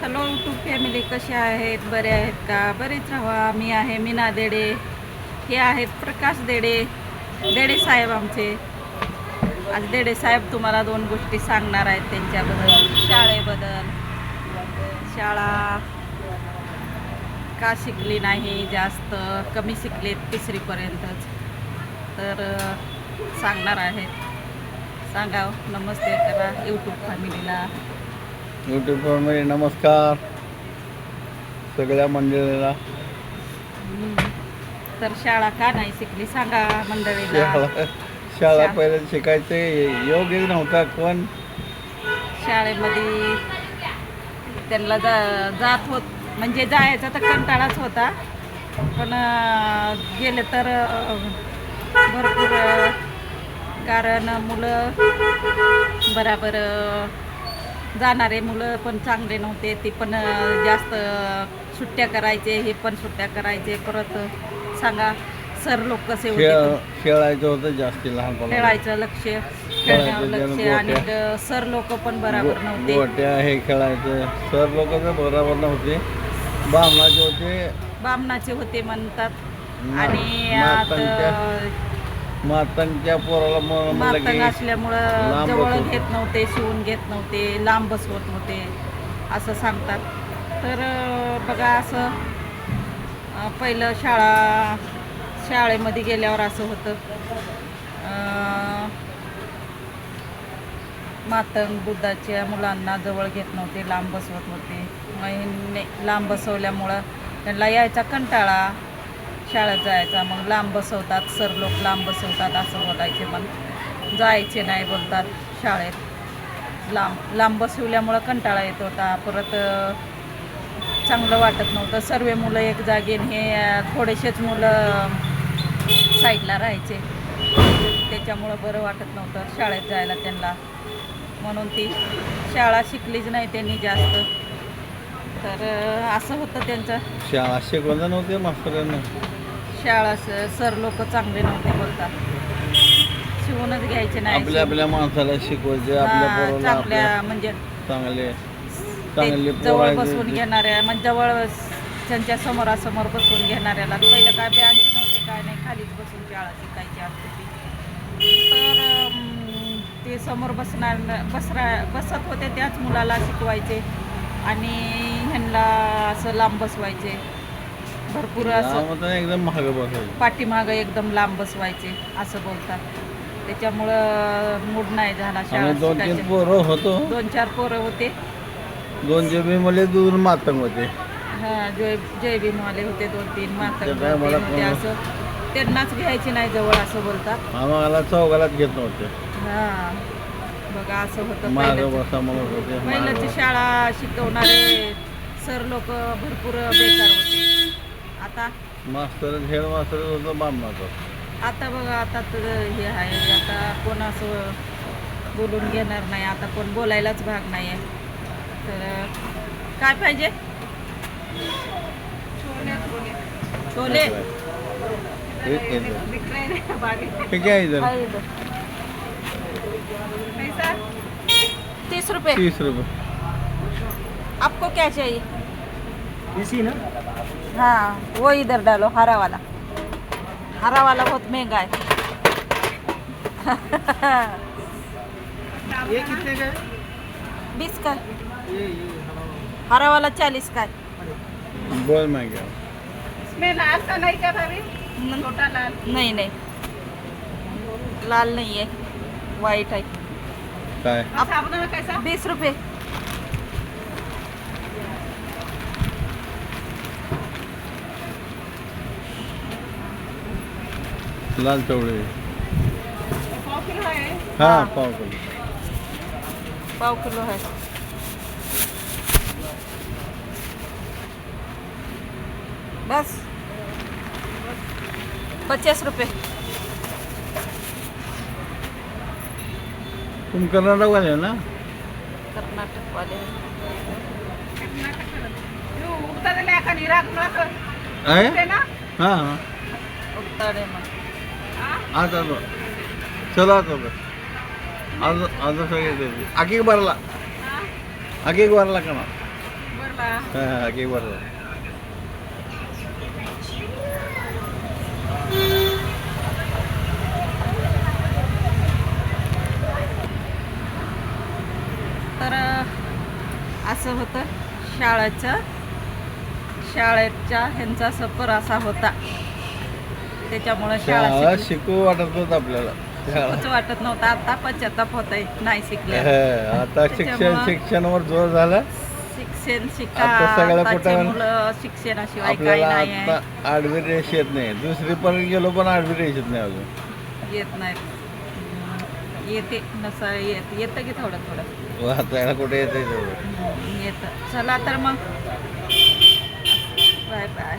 Hello YouTube family कसे आहेत? बरे आहेत का? बरेच राहा मी आहे मीना देडे. हे आहेत प्रकाश देडे. देडे साहेब आमचे. आज देडे साहेब तुम्हाला दोन गोष्टी सांगणार आहेत त्यांच्याबद्दल. शाळेबद्दल. शाळा का शिकली नाही जास्त कमी शिकलेत तिसरीपर्यंतच. तर सांगणार आहेत. सांगा नमस्ते करा. यूट्यूब फॅमिलीला यूट्यूबवर नमस्कार. सगळ्या मंडळीला. तर शाळा का नाही शिकली? सांगा मंडळीला. शाळा शाळा पहिल्या शिकायचे. योग्य नव्हता पण शाळेमध्ये त्यांना जा जात होत म्हणजे जायचा तर कंटाळाच होता. पण अं, गेले तर अं, भरपूर अं, कारण मुलं बराबर अं, जाणारे मुलं पण चांगले नव्हते ते पण जास्त सुट्ट्या करायचे हे पण सुट्ट्या करायचे. परत सांगा सर लोक कसे होते खेळ खेळायचं होतं जास्ती लहानपणा खेळायचं लक्ष खेळण्यावर लक्ष आणि सर लोक पण बराबर नव्हते. गोट्या हे खेळायचं. सर लोक बरोबर नव्हते. बामणाचे होते. बामणाचे होते म्हणतात. आणि मातांच्या पोराला म- म्हणलं मातंग असल्यामुळं लांब जवळ बसवत. घेत नव्हते शिवून घेत नव्हते लांब बसवत होते असं सांगतात. तर अं, बघा असं अं, पहिलं शाळा शाळेमध्ये गेल्यावर असं होतं. अं, मातंग बुद्धाच्या मुलांना जवळ घेत नव्हते लांब बसवत होते मग ने- लांब बसवल्यामुळं त्यांना यायचा कंटाळा. शाळेत जायचा मग लांब बसवतात सर लोक लांब बसवतात असं बोलायचे मग जायचे नाही बोलतात शाळेत. लांब लांब बसवल्यामुळं कंटाळा येत होता. परत चांगलं वाटत नव्हतं. सर्व मुलं एक जागेन हे थोडेसेच मुलं साईडला राहायचे. त्याच्यामुळं बरं वाटत नव्हतं शाळेत जायला त्यांना. म्हणून ती शाळा शिकलीच नाही त्यांनी जास्त. तर असं होतं त्यांचं. शाळा शिकवलं नव्हते मास्तरांना. शाळा सर लोक चांगले नव्हते बोलतात. शिवूनच घ्यायचे नाही. आपल्या आपल्या माणसाला शिकवायचे आपल्या हा, पोराला चांगल्या म्हणजे चांगले ते चांगले जवळ पोरायचे बसून ते- घेणाऱ्या म्हणजे जवळ त्यांच्या समोरासमोर बसून घेणाऱ्याला. पहिलं काय बँच नव्हते काय नाही खालीच बसून शाळा शिकायची असते ती. तर ते समोर बसणार बसरा बसत होते त्याच मुलाला शिकवायचे आणि ह्यांना असं लांब बसवायचे. भरपूर असं एकदम महाग बसायचं पाठीमागं एकदम लांब बसवायचे असं बोलतात. त्याच्यामुळं मूड नाही झाला शाळा आम्ही दोन तीन शिकायची. पोरं होतो. दोन चार पोरं होते. दोन जे मला दोन मातंग होते. हा जय जय भीमवाले होते दोन तीन माता ते काय मला होते कोण- असं. त्यांनाच घ्यायची नाही जवळ असं बोलतात. आम्हाला चौघालाच घेत नव्हते. हा बघा असं होतं माग पहिल्याची बसा म्हणत होते मागं पहिल्याची बसा. शाळा शिकवणारे सर लोक भरपूर बेकार होते. आता? मास्तर हेड मास्तर होतं बामणाचं आता बघा आता तर हे आहे आता कोण असं बोलून घेणार नाही आता कोण बोलायलाच भाग नाही आहे तर काय पाहिजे? छोले. ठीक आहे ठीक आहे इधर आहे इधर. तीस रुपए तीस रुपये. आपको क्या चाहिए? इसी ना? हाँ वो इधर डालो हरा वाला। हरा वाला बहुत महँगा है। ये कितने का है? बीस का ये ये हरा वाला। चालीस का है। बोल मैं क्या? इसमें लाल का नहीं का भाभी? छोटा लाल। नहीं नहीं। लाल नहीं है वाइट है। आप कैसा? बीस रुपए लाल चवळे. पाव किलो है हा. पाव किलो. पाव किलो है बस. पचास रुपये. तुम कर्नाटक वाले हो ना कर्नाटक वाले आहे? हा. उतारे मग. आज आलो. चला आता आज आज सगळे आगी भरला. आगी भरला का ना हां की बरोबर तर असं होतं शाळेचं. शाळेच्या ह्यांचा सफर असा होता. त्याच्यामुळं शाळा शिकली- शिकू वाटत होत आपल्याला. शिकूच वाटत नव्हतं. आता पश्चाताप होत आहे नाही शिकले. हं, आता शिक्षण त्याच्यामुळं- शिक्षणावर जोर झाला. शिक्षण शिका. आता सगळ्या आताचे कुठं- मुलं शिक्षणाशिवाय काही आपल्याला नाही आहे. आता आडवी रेष येत नाही. दुसरी पर्यंत गेलो पण आडवी रेष येत नाही अजून. येत हम्म, येते. नसा येत येतं की थोडं थोडं. वाचायला कुठे येते तेवढं. हम्म, येतं. चला तर मग. Bye bye.